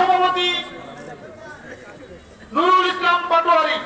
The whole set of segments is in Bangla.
সভাপতি Nurul Islam Patwari.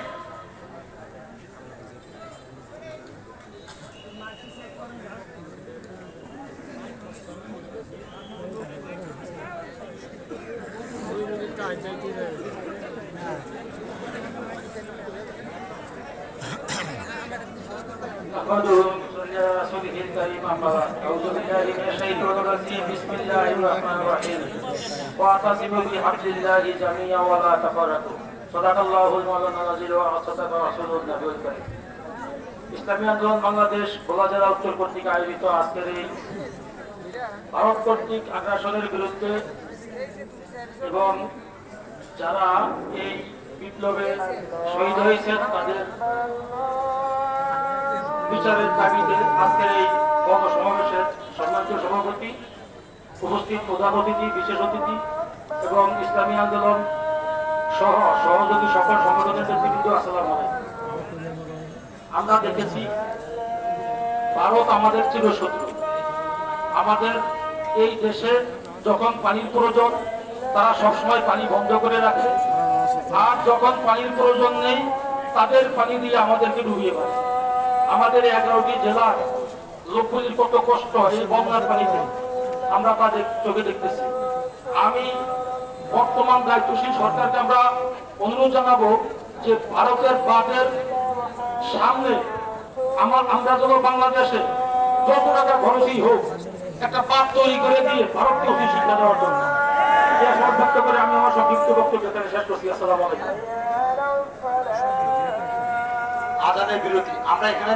Assalamualaikum warahmatullahi wabarakatuh. واعتصموا بحبل الله جميعا ولا تفرقوا صدق الله المولانا العظيم وصدق رسوله النبي الكريم ইসলামী আন্দোলন বাংলাদেশ ভোলা জেলা উত্তর কর্তৃক আয়োজিত আজকের এই ভারত কর্তৃক আগ্রাসনের বিরুদ্ধে এবং যারা এই বিপ্লবে শহীদ হয়েছেন তাদের বিচারের দাবিতে আজকের এই গণসমাবেশের সম্মানিত সভাপতি উপস্থিত প্রধান অতিথি, বিশেষ অতিথি এবং ইসলামী আন্দোলন সহ সহযোগী সকল সংগঠনের নেতৃবৃন্দ, আসসালাম আমরা দেখেছি ভারত আমাদের চিরশত্রু। আমাদের এই দেশে যখন পানির প্রয়োজন, তারা সবসময় পানি বন্ধ করে রাখে। আর যখন পানির প্রয়োজন নেই, তাদের পানি দিয়ে আমাদেরকে ডুবিয়ে পায় আমাদের এগারোটি জেলার লোকগুলির কত কষ্ট এই বন্যার পানিতে। আমরা তাদের চোখে দেখতেছি। আমি বর্তমান দায়িত্বশীল সরকারকে আমরা অনুরোধ জানাব যে ভারতের বাদের সামনে আমার আমরা যেন বাংলাদেশে যত টাকা খরচই হোক, একটা পাত তৈরি করে দিয়ে ভারতকে উচিত শিক্ষা দেওয়ার জন্য। আমি আমার সংক্ষিপ্ত বক্তব্য আমরা এখানে